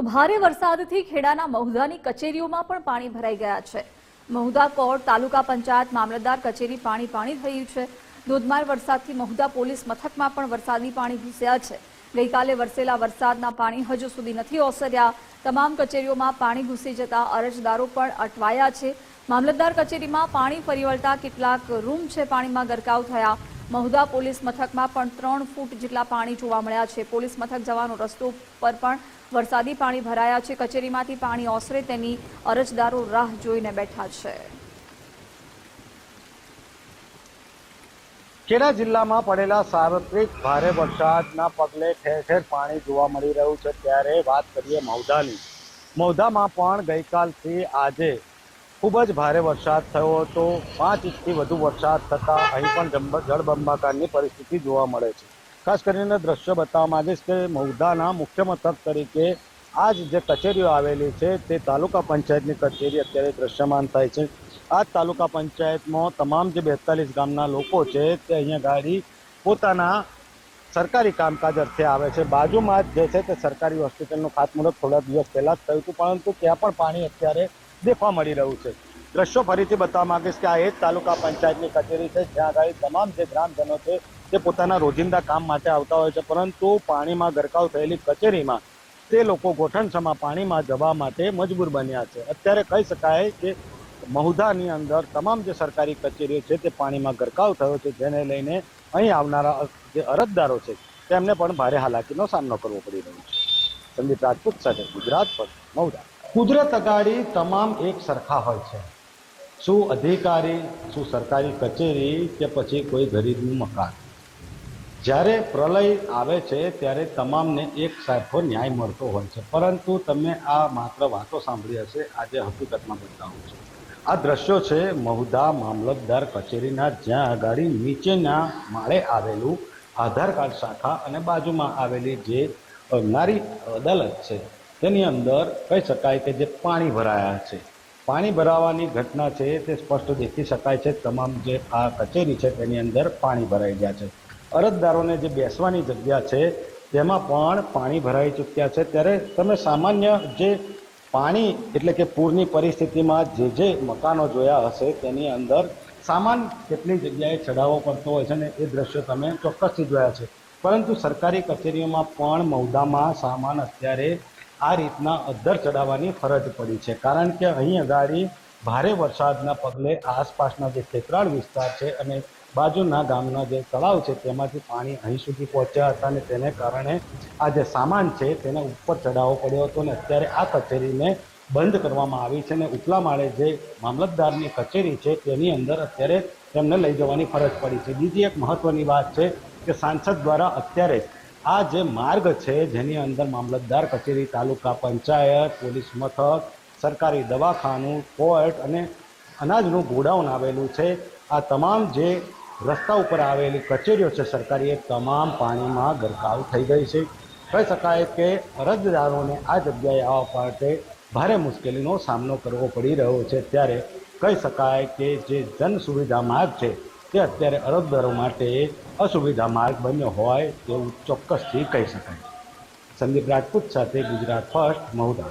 તો ભારે વરસાદથી ખેડાના મહુધાની કચેરીઓમાં પણ પાણી ભરાઈ ગયા છે. મહુધા કોર્ટ, તાલુકા પંચાયત, મામલતદાર કચેરી પાણી પાણી થયું છે. ધોધમાર વરસાદથી મહુધા પોલીસ મથકમાં પણ વરસાદી પાણી ઘૂસ્યા છે. ગઈકાલે વરસેલા વરસાદના પાણી હજુ સુધી નથી ઓસર્યા. તમામ કચેરીઓમાં પાણી ઘૂસી જતા અરજદારો પણ અટવાયા છે. મામલતદાર કચેરીમાં પાણી ફરી વળતા કેટલાક રૂમ છે. પાણીમાં ગરકાવ થયા. મહુધા પોલીસ મથકમાં પણ ત્રણ ફૂટ જેટલા પાણી જોવા મળ્યા છે. પોલીસ મથક જવાનો રસ્તો પર પણ વરસાદી પાણી ભરાયા છે. કચેરીમાંથી પાણી ઓસરે તેની અરજદારો રાહ જોઈને બેઠા છે. ખેડા જિલ્લામાં પડેલા સાર્વત્રિક ભારે વરસાદના પગલે ઠેર ઠેર પાણી જોવા મળી રહ્યું છે. ત્યારે વાત કરીએ મૌદાની મૌદામાં પણ ગઈકાલથી આજે ખૂબ જ ભારે વરસાદ થયો હતો. પાંચ ઇંચથી વધુ વરસાદ થતાં અહીં પણ જળબંબાકારની પરિસ્થિતિ જોવા મળે છે. ખાસ કરીને દ્રશ્ય બતાવવા માંગીશ કે મૌદાના મુખ્ય મથક તરીકે આ જ કચેરીઓ આવેલી છે તે તાલુકા પંચાયતની કચેરી અત્યારે દ્રશ્યમાન થાય છે. આ તાલુકા પંચાયતમાં તમામ જે બેતાલીસ ગામના લોકો છે તે અહીંયા ગાડી પોતાના સરકારી કામકાજ અર્થે આવે છે. બાજુમાં જ જે છે તે સરકારી હોસ્પિટલનું ખાતમુહૂર્ત થોડા દિવસ પહેલાં જ થયું હતું, પરંતુ ત્યાં પણ પાણી અત્યારે દેખવા મળી રહ્યું છે. દ્રશ્યો ફરીથી બતાવવા માંગીશ કે આ એક તાલુકા પંચાયતની કચેરી છે, જ્યાં આગળ તમામ જે ગ્રામજનો છે, તે પોતાના રોજિંદા કામ માટે આવતા હોય છે, પરંતુ પાણીમાં ગરકાવ થયેલી કચેરીમાં તે લોકો ગોઠણસમાં પાણીમાં જવા માટે મજબૂર બન્યા છે. અત્યારે કહી શકાય કે મહુધાની અંદર તમામ જે સરકારી કચેરીઓ છે, તે પાણીમાં ગરકાવ થયો છે, જેને લઈને અહીં આવનારા જે અરજદારો છે, તેમને પણ ભારે હાલાકીનો સામનો કરવો પડી રહ્યો છે. સંદીપ રાજપૂત સાથે ગુજરાત પર મહુધા કુદરત અગાડી તમામ એક સરખા હોય છે. શું અધિકારી, શું સરકારી કચેરી કે પછી કોઈ ગરીબનું મકાન? જ્યારે પ્રલય આવે છે ત્યારે તમામને એક સરખો ન્યાય મળતો હોય છે. પરંતુ તમે આ માત્ર વાતો સાંભળી હશે, આજે હકીકતમાં બતાવું છું. આ દ્રશ્યો છે મહુદા મામલતદાર કચેરીના જ્યાં અગાડી નીચેના માળે આવેલું આધાર કાર્ડ શાખા અને બાજુમાં આવેલી જે નારી અદાલત છે. તેની અંદર કહી શકાય કે જે પાણી ભરાયા છે. પાણી ભરાવાની ઘટના છે તે સ્પષ્ટ દેખી શકાય છે. તમામ જે આ કચેરી છે તેની અંદર પાણી ભરાઈ ગયા છે. અરજદારોને જે બેસવાની જગ્યા છે તેમાં પણ પાણી ભરાઈ ચૂક્યા છે. ત્યારે તમે સામાન્ય જે પાણી એટલે કે પૂરની પરિસ્થિતિમાં જે જે મકાનો જોયા હશે તેની અંદર સામાન કેટલી જગ્યાએ ચડાવવો પડતો હોય છે ને એ દ્રશ્યો તમે ચોક્કસથી જોયા છે. પરંતુ સરકારી કચેરીઓમાં પણ મૌદામાં સામાન અત્યારે આ રીતના અદ્ધર ચડાવવાની ફરજ પડી છે. કારણ કે અહીં અગાડી ભારે વરસાદના પગલે આસપાસના જે ખેતરાળ વિસ્તાર છે અને બાજુના ગામના જે તળાવ છે તેમાંથી પાણી અહીં સુધી પહોંચ્યા હતા અને તેને કારણે આ જે સામાન છે તેને ઉપર ચડાવવો પડ્યો હતો અને અત્યારે આ કચેરીને બંધ કરવામાં આવી છે અને ઉપલા માળે જે મામલતદારની કચેરી છે તેની અંદર અત્યારે તેમને લઈ જવાની ફરજ પડી છે. બીજી એક મહત્વની વાત છે કે સાંસદ દ્વારા અત્યારે આ જે માર્ગ છે, જેની અંદર મામલતદાર કચેરી, તાલુકા પંચાયત, પોલીસ મથક, સરકારી દવાખાનું, કોર્ટ અને અનાજનું ગોડાઉન આવેલું છે. આ તમામ જે રસ્તા ઉપર આવેલી કચેરીઓ છે, સરકારી, એ તમામ પાણીમાં ગરકાવ થઈ ગઈ છે. કહી શકાય કે અરજદારોને આ જગ્યાએ આવવા માટે ભારે મુશ્કેલીનો સામનો કરવો પડી રહ્યો છે. ત્યારે કહી શકાય કે જે જન સુવિધા માર્ગ છે તે અત્યારે અરજદારો માટે અસુવિધા માર્ગ બન્યો હોય તેવું ચોક્કસથી કહી શકાય. સંદીપ રાજપૂત સાથે ગુજરાત ફર્સ્ટ મહુદા